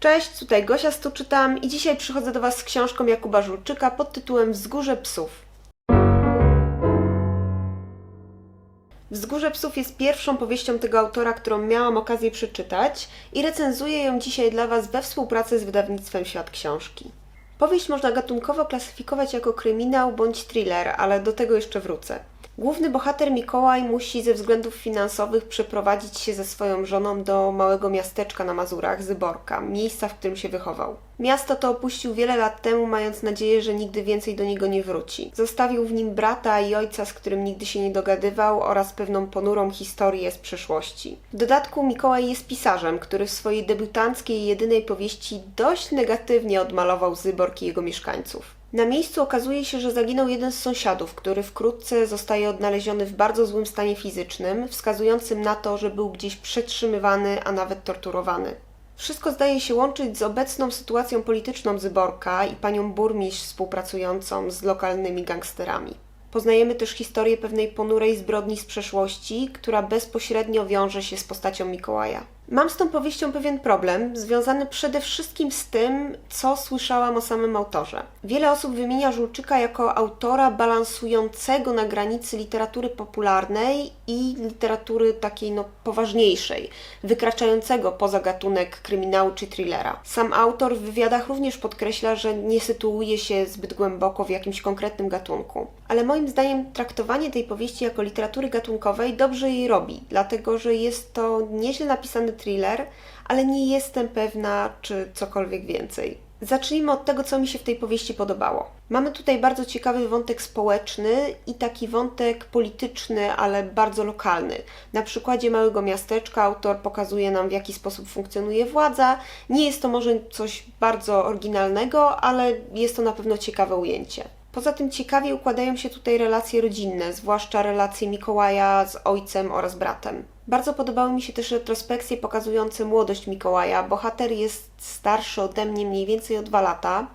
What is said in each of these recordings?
Cześć, tutaj Gosia Stuczytam i dzisiaj przychodzę do Was z książką Jakuba Żulczyka pod tytułem Wzgórze Psów. Wzgórze Psów jest pierwszą powieścią tego autora, którą miałam okazję przeczytać i recenzuję ją dzisiaj dla Was we współpracy z wydawnictwem Świat Książki. Powieść można gatunkowo klasyfikować jako kryminał bądź thriller, ale do tego jeszcze wrócę. Główny bohater Mikołaj musi ze względów finansowych przeprowadzić się ze swoją żoną do małego miasteczka na Mazurach, Zyborka, miejsca, w którym się wychował. Miasto to opuścił wiele lat temu, mając nadzieję, że nigdy więcej do niego nie wróci. Zostawił w nim brata i ojca, z którym nigdy się nie dogadywał, oraz pewną ponurą historię z przeszłości. W dodatku Mikołaj jest pisarzem, który w swojej debiutanckiej jedynej powieści dość negatywnie odmalował Zyborg i jego mieszkańców. Na miejscu okazuje się, że zaginął jeden z sąsiadów, który wkrótce zostaje odnaleziony w bardzo złym stanie fizycznym, wskazującym na to, że był gdzieś przetrzymywany, a nawet torturowany. Wszystko zdaje się łączyć z obecną sytuacją polityczną Zyborka i panią burmistrz współpracującą z lokalnymi gangsterami. Poznajemy też historię pewnej ponurej zbrodni z przeszłości, która bezpośrednio wiąże się z postacią Mikołaja. Mam z tą powieścią pewien problem, związany przede wszystkim z tym, co słyszałam o samym autorze. Wiele osób wymienia Żulczyka jako autora balansującego na granicy literatury popularnej i literatury takiej no poważniejszej, wykraczającego poza gatunek kryminału czy thrillera. Sam autor w wywiadach również podkreśla, że nie sytuuje się zbyt głęboko w jakimś konkretnym gatunku. Ale moim zdaniem traktowanie tej powieści jako literatury gatunkowej dobrze jej robi, dlatego że jest to nieźle napisany thriller, ale nie jestem pewna, czy cokolwiek więcej. Zacznijmy od tego, co mi się w tej powieści podobało. Mamy tutaj bardzo ciekawy wątek społeczny i taki wątek polityczny, ale bardzo lokalny. Na przykładzie małego miasteczka autor pokazuje nam, w jaki sposób funkcjonuje władza. Nie jest to może coś bardzo oryginalnego, ale jest to na pewno ciekawe ujęcie. Poza tym ciekawie układają się tutaj relacje rodzinne, zwłaszcza relacje Mikołaja z ojcem oraz bratem. Bardzo podobały mi się też retrospekcje pokazujące młodość Mikołaja. Bohater jest starszy ode mnie mniej więcej o dwa lata,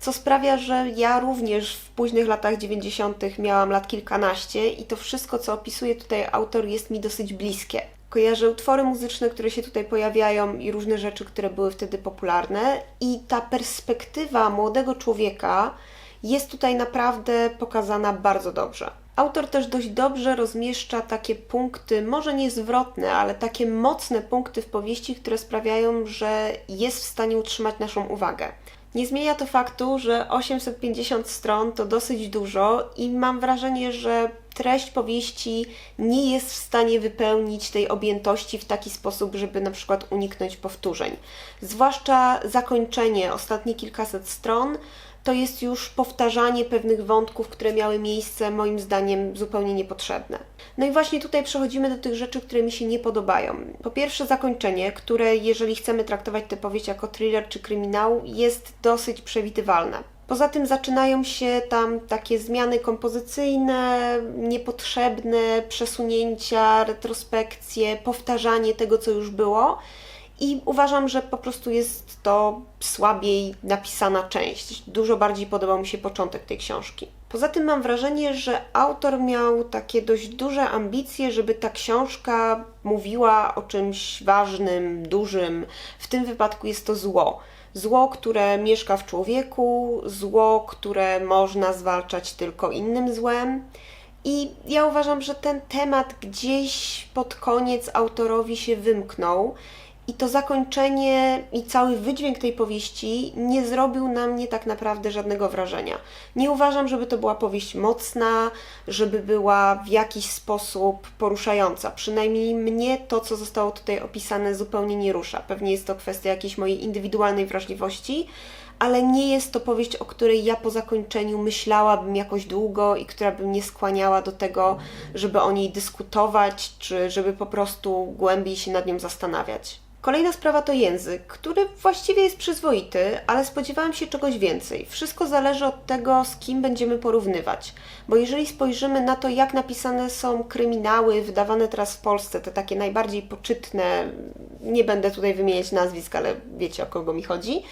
co sprawia, że ja również w późnych latach 90. miałam lat kilkanaście i to wszystko, co opisuje tutaj autor, jest mi dosyć bliskie. Kojarzę utwory muzyczne, które się tutaj pojawiają i różne rzeczy, które były wtedy popularne, i ta perspektywa młodego człowieka jest tutaj naprawdę pokazana bardzo dobrze. Autor też dość dobrze rozmieszcza takie punkty, może nie zwrotne, ale takie mocne punkty w powieści, które sprawiają, że jest w stanie utrzymać naszą uwagę. Nie zmienia to faktu, że 850 stron to dosyć dużo i mam wrażenie, że treść powieści nie jest w stanie wypełnić tej objętości w taki sposób, żeby na przykład uniknąć powtórzeń. Zwłaszcza zakończenie, ostatnie kilkaset stron, to jest już powtarzanie pewnych wątków, które miały miejsce, moim zdaniem, zupełnie niepotrzebne. No i właśnie tutaj przechodzimy do tych rzeczy, które mi się nie podobają. Po pierwsze, zakończenie, które, jeżeli chcemy traktować tę powieść jako thriller czy kryminał, jest dosyć przewidywalne. Poza tym zaczynają się tam takie zmiany kompozycyjne, niepotrzebne przesunięcia, retrospekcje, powtarzanie tego, co już było. I uważam, że po prostu jest to słabiej napisana część. Dużo bardziej podobał mi się początek tej książki. Poza tym mam wrażenie, że autor miał takie dość duże ambicje, żeby ta książka mówiła o czymś ważnym, dużym. W tym wypadku jest to zło. Zło, które mieszka w człowieku, zło, które można zwalczać tylko innym złem. I ja uważam, że ten temat gdzieś pod koniec autorowi się wymknął. I to zakończenie i cały wydźwięk tej powieści nie zrobił na mnie tak naprawdę żadnego wrażenia. Nie uważam, żeby to była powieść mocna, żeby była w jakiś sposób poruszająca. Przynajmniej mnie to, co zostało tutaj opisane, zupełnie nie rusza. Pewnie jest to kwestia jakiejś mojej indywidualnej wrażliwości, ale nie jest to powieść, o której ja po zakończeniu myślałabym jakoś długo i która by mnie skłaniała do tego, żeby o niej dyskutować, czy żeby po prostu głębiej się nad nią zastanawiać. Kolejna sprawa to język, który właściwie jest przyzwoity, ale spodziewałam się czegoś więcej. Wszystko zależy od tego, z kim będziemy porównywać. Bo jeżeli spojrzymy na to, jak napisane są kryminały wydawane teraz w Polsce, te takie najbardziej poczytne, nie będę tutaj wymieniać nazwisk, ale wiecie o kogo mi chodzi,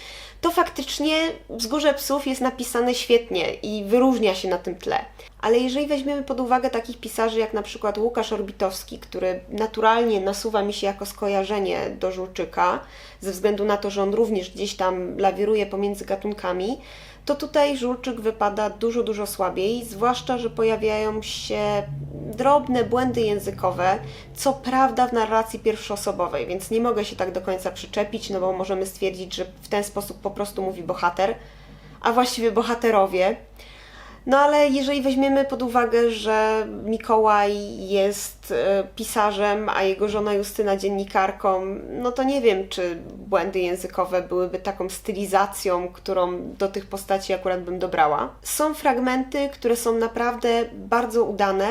to faktycznie Wzgórze Psów jest napisane świetnie i wyróżnia się na tym tle. Ale jeżeli weźmiemy pod uwagę takich pisarzy jak na przykład Łukasz Orbitowski, który naturalnie nasuwa mi się jako skojarzenie do Żulczyka, ze względu na to, że on również gdzieś tam lawiruje pomiędzy gatunkami, to tutaj Żulczyk wypada dużo, dużo słabiej, zwłaszcza, że pojawiają się drobne błędy językowe, co prawda w narracji pierwszoosobowej, więc nie mogę się tak do końca przyczepić, no bo możemy stwierdzić, że w ten sposób po prostu mówi bohater, a właściwie bohaterowie. No ale jeżeli weźmiemy pod uwagę, że Mikołaj jest e, pisarzem, a jego żona Justyna dziennikarką, no to nie wiem, czy błędy językowe byłyby taką stylizacją, którą do tych postaci akurat bym dobrała. Są fragmenty, które są naprawdę bardzo udane,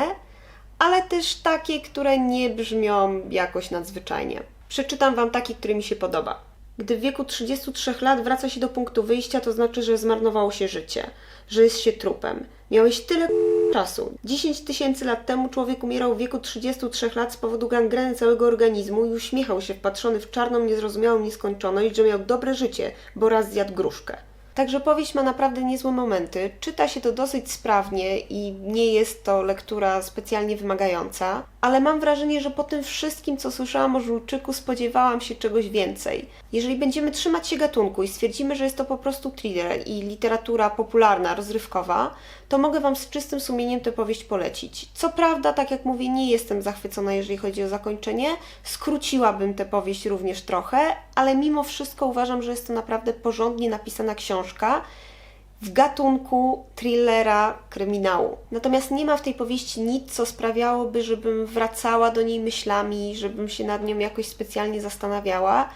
ale też takie, które nie brzmią jakoś nadzwyczajnie. Przeczytam Wam taki, który mi się podoba. Gdy w wieku 33 lat wraca się do punktu wyjścia, to znaczy, że zmarnowało się życie, że jest się trupem. Miałeś tyle czasu. 10 tysięcy lat temu człowiek umierał w wieku 33 lat z powodu gangreny całego organizmu i uśmiechał się wpatrzony w czarną, niezrozumiałą nieskończoność, że miał dobre życie, bo raz zjadł gruszkę. Także powieść ma naprawdę niezłe momenty. Czyta się to dosyć sprawnie i nie jest to lektura specjalnie wymagająca, ale mam wrażenie, że po tym wszystkim, co słyszałam o Żulczyku, spodziewałam się czegoś więcej. Jeżeli będziemy trzymać się gatunku i stwierdzimy, że jest to po prostu thriller i literatura popularna, rozrywkowa, to mogę Wam z czystym sumieniem tę powieść polecić. Co prawda, tak jak mówię, nie jestem zachwycona, jeżeli chodzi o zakończenie. Skróciłabym tę powieść również trochę, ale mimo wszystko uważam, że jest to naprawdę porządnie napisana książka w gatunku thrillera, kryminału. Natomiast nie ma w tej powieści nic, co sprawiałoby, żebym wracała do niej myślami, żebym się nad nią jakoś specjalnie zastanawiała.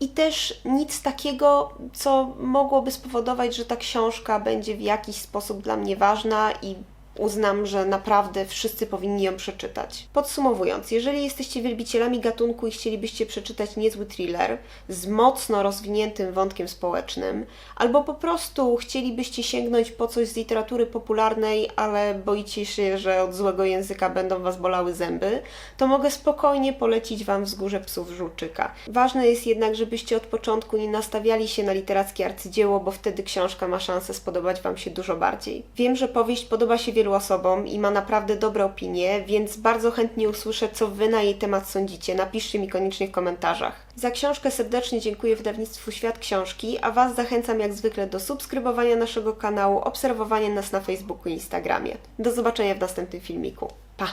I też nic takiego, co mogłoby spowodować, że ta książka będzie w jakiś sposób dla mnie ważna i uznam, że naprawdę wszyscy powinni ją przeczytać. Podsumowując, jeżeli jesteście wielbicielami gatunku i chcielibyście przeczytać niezły thriller z mocno rozwiniętym wątkiem społecznym, albo po prostu chcielibyście sięgnąć po coś z literatury popularnej, ale boicie się, że od złego języka będą Was bolały zęby, to mogę spokojnie polecić Wam Wzgórze Psów Żulczyka. Ważne jest jednak, żebyście od początku nie nastawiali się na literackie arcydzieło, bo wtedy książka ma szansę spodobać Wam się dużo bardziej. Wiem, że powieść podoba się wielu osobom i ma naprawdę dobre opinie, więc bardzo chętnie usłyszę, co Wy na jej temat sądzicie. Napiszcie mi koniecznie w komentarzach. Za książkę serdecznie dziękuję wydawnictwu Świat Książki, a Was zachęcam jak zwykle do subskrybowania naszego kanału, obserwowania nas na Facebooku i Instagramie. Do zobaczenia w następnym filmiku. Pa!